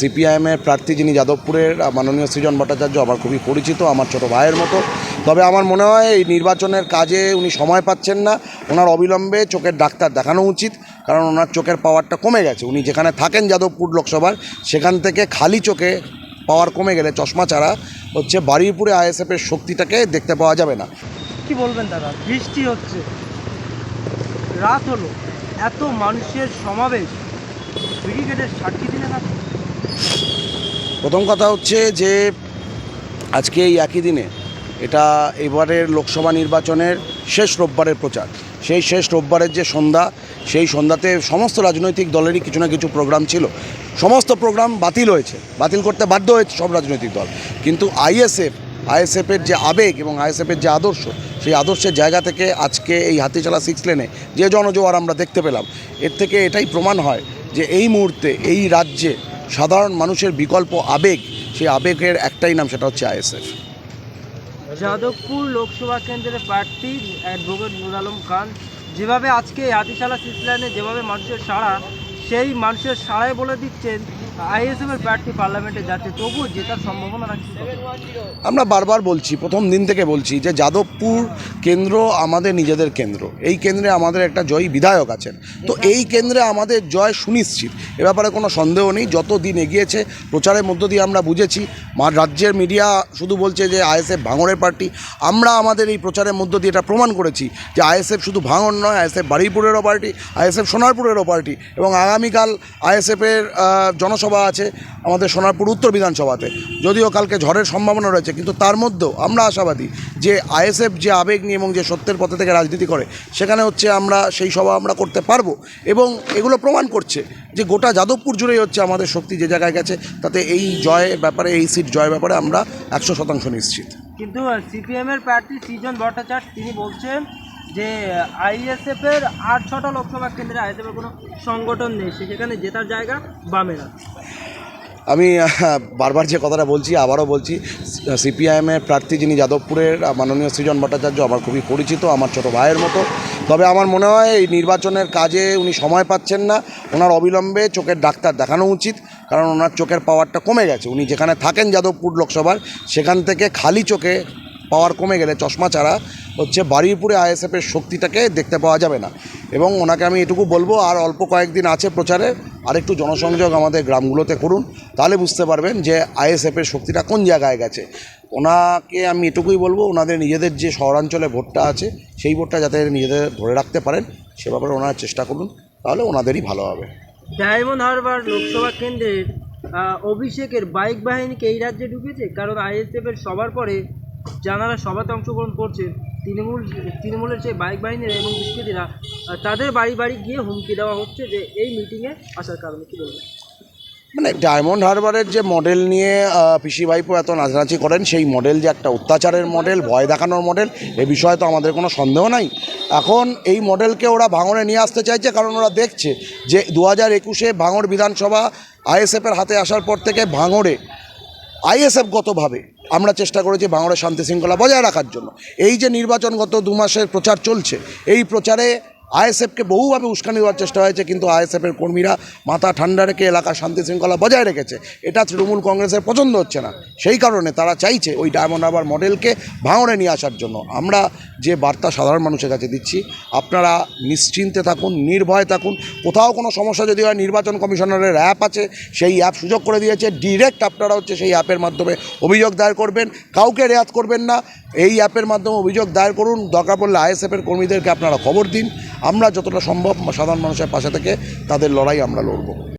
সিপিআইএমের প্রার্থী যিনি যাদবপুরের মাননীয় সৃজন ভট্টাচার্য, আমার খুবই পরিচিত, আমার ছোট ভাইয়ের মতো। তবে আমার মনে হয় এই নির্বাচনের কাজে উনি সময় পাচ্ছেন না। ওনার অবিলম্বে চোখের ডাক্তার দেখানো উচিত, কারণ ওনার চোখের পাওয়ারটা কমে গেছে। উনি যেখানে থাকেন যাদবপুর লোকসভার, সেখান থেকে খালি চোখে পাওয়ার কমে গেলে চশমা ছাড়া হচ্ছে বারুইপুরে আইএসএফের শক্তিটাকে দেখতে পাওয়া যাবে না। কি বলবেন দাদা? বৃষ্টি হচ্ছে। রাত হলো। এত মানুষের সমাবেশ। ব্রিগেডের প্রথম কথা হচ্ছে যে আজকে এই একই দিনে এটা এবারের লোকসভা নির্বাচনের শেষ রোববারের প্রচার। সেই শেষ রোববারের যে সন্ধ্যা, সেই সন্ধ্যাতে সমস্ত রাজনৈতিক দলেরই কিছু না কিছু প্রোগ্রাম ছিল। সমস্ত প্রোগ্রাম বাতিল হয়েছে, বাতিল করতে বাধ্য হয়েছে সব রাজনৈতিক দল। কিন্তু আইএসএফ, আইএসএফের যে আবেগ এবং আইএসএফের যে আদর্শ, সেই আদর্শের জায়গা থেকে আজকে এই হাতিচালা সিক্স লেনে যে জনজোয়ার আমরা দেখতে পেলাম, এর থেকে এটাই প্রমাণ হয় যে এই মুহূর্তে এই রাজ্যে সাধারণ মানুষের বিকল্প আবেগ, সেই আবেগের একটাই নাম সেটা হচ্ছে আইএসএফ। যাদবপুর লোকসভা কেন্দ্রের প্রার্থী অ্যাডভোকেট নুর আলম খান, যেভাবে আজকে হাতিশালা সিসলাইনে যেভাবে মানুষের সাড়া, সেই মানুষের সাড়ায় বলে দিচ্ছেন আইএসএফ এর প্রার্থী পার্লামেন্টে যাচ্ছে তবুও জেতার সম্ভাবনা রাখছে আমরা বারবার বলছি প্রথম দিন থেকে বলছি যে যাদবপুর কেন্দ্র আমাদের নিজেদের কেন্দ্র। এই কেন্দ্রে আমাদের একটা জয়ী বিধায়ক আছেন। তো এই কেন্দ্রে আমাদের জয় সুনিশ্চিত। এ ব্যাপারে কোনো সন্দেহ নেই যত দিন এগিয়েছে প্রচারের মধ্য দিয়ে আমরা বুঝেছি রাজ্যের মিডিয়া শুধু বলছে যে আইএসএফ ভাঙড়ের পার্টি আমরা আমাদের এই প্রচারের মধ্য দিয়ে এটা প্রমাণ করেছি যে আইএসএফ শুধু ভাঙড় নয় আইএসএফ বারুইপুরেরও পার্টি আইএসএফ সোনারপুরেরও পার্টি এবং আগামীকাল আইএসএফের জনসভা আছে, আমাদের সোনারপুর উত্তর বিধানসভাতে। যদিও কালকে ঝড়ের সম্ভাবনা রয়েছে, কিন্তু তার মধ্যেও আমরা আশাবাদী যে আইএসএফ যে আবেগ নিয়ে এবং যে সত্যের পথে থেকে রাজনীতি করে, সেখানে হচ্ছে আমরা সেই সভা আমরা করতে পারব। এবং এগুলো প্রমাণ করছে যে গোটা যাদবপুর জুড়েই হচ্ছে আমাদের শক্তি যে জায়গায় গেছে, তাতে এই জয়ের ব্যাপারে, এই সিট জয়ের ব্যাপারে আমরা একশো শতাংশ নিশ্চিত। কিন্তু সিপিএমের প্রার্থী সৃজন ভট্টাচার্য, তিনি বলছেন যে আইএসএফ এর আট ছটা লোকসভা কেন্দ্রে আইএসএফ এর কোনো সংগঠন নেই সেখানে জেতার জায়গা বামেরা। আমি বারবার যে কথাটা বলছি, আবারও বলছি সিপিআইএমের প্রার্থী যিনি যাদবপুরের মাননীয় সৃজন ভট্টাচার্য, আমার খুবই পরিচিত, আমার ছোট ভাইয়ের মতো। তবে আমার মনে হয় এই নির্বাচনের কাজে উনি সময় পাচ্ছেন না। ওনার অবিলম্বে চোখের ডাক্তার দেখানো উচিত, কারণ ওনার চোখের পাওয়ারটা কমে গেছে। উনি যেখানে থাকেন যাদবপুর লোকসভার, সেখান থেকে খালি চোখে পাওয়ার কমে গেলে চশমা ছাড়া হচ্ছে বারুইপুরে আইএসএফের শক্তিটাকে দেখতে পাওয়া যাবে না। এবং ওনাকে আমি এটুকু বলব, আর অল্প কয়েকদিন আছে প্রচারে, আরেকটু জনসংযোগ আমাদের গ্রামগুলোতে করুন, তাহলে বুঝতে পারবেন যে আইএসএফের শক্তিটা কোন জায়গায় গেছে। ওনাকে আমি এটুকুই বলব, ওনাদের নিজেদের যে শহরাঞ্চলে ভোটটা আছে, সেই ভোটটা যাতে নিজেদের ধরে রাখতে পারেন, সে ব্যাপারে ওনারা চেষ্টা করুন, তাহলে ওনাদেরই ভালো হবে। ডায়মন্ড হারবার লোকসভা কেন্দ্রের অভিষেকের বাইক বাহিনীকে এই রাজ্যে ঢুকেছে, কারণ আইএসএফের সবার পরে যারা সভাতে অংশগ্রহণ করছেন তৃণমূল, তৃণমূলের সেই বাইক বাহিনীরা এবং দুষ্কৃতীরা তাদের বাড়ি বাড়ি গিয়ে হুমকি দেওয়া হচ্ছে যে এই মিটিংয়ে আসার কারণে, কী বলবেন? মানে ডায়মন্ড হারবারের যে মডেল নিয়ে পিসি ভাইপো এত নাচানাচি করেন, সেই মডেল যে একটা অত্যাচারের মডেল ভয় দেখানোর মডেল এ বিষয়ে তো আমাদের কোনো সন্দেহ নাই। এখন এই মডেলকে ওরা ভাঙড়ে নিয়ে আসতে চাইছে কারণ ওরা দেখছে যে দু হাজার একুশে ভাঙড় বিধানসভা আইএসএফের হাতে আসার পর থেকে ভাঙড়ে আইএসএফগতভাবে আমরা চেষ্টা করেছি বাংলার শান্তি শৃঙ্খলা বজায় রাখার জন্য। এই যে নির্বাচনগত দু মাসের প্রচার চলছে, এই প্রচারে আইএসএফকে বহুভাবে উস্কানি দেওয়ার চেষ্টা হয়েছে, কিন্তু আইএসএফের কর্মীরা মাথা ঠান্ডা রেখে এলাকার শান্তি শৃঙ্খলা বজায় রেখেছে। এটা তৃণমূল কংগ্রেসের পছন্দ হচ্ছে না। সেই কারণে তারা চাইছে ওই ডায়মন্ড আবার মডেলকে ভাঙড়ে নিয়ে আসার জন্য। আমরা যে বার্তা সাধারণ মানুষের কাছে দিচ্ছি, আপনারা নিশ্চিন্তে থাকুন, নির্ভয় থাকুন। কোথাও কোনো সমস্যা যদি হয়, নির্বাচন কমিশনারের অ্যাপ আছে, সেই অ্যাপ সুযোগ করে দিয়েছে। ডিরেক্ট আপনারা হচ্ছে সেই অ্যাপের মাধ্যমে অভিযোগ দায়ের করবেন। কাউকে রেয়াত করবেন না। এই অ্যাপের মাধ্যমে অভিযোগ দায়ের করুন। দরকার পড়লে আইএসএফের কর্মীদেরকে আপনারা খবর দিন। আমরা যতটা সম্ভব সাধারণ মানুষের পাশে থেকে তাদের লড়াই আমরা লড়ব।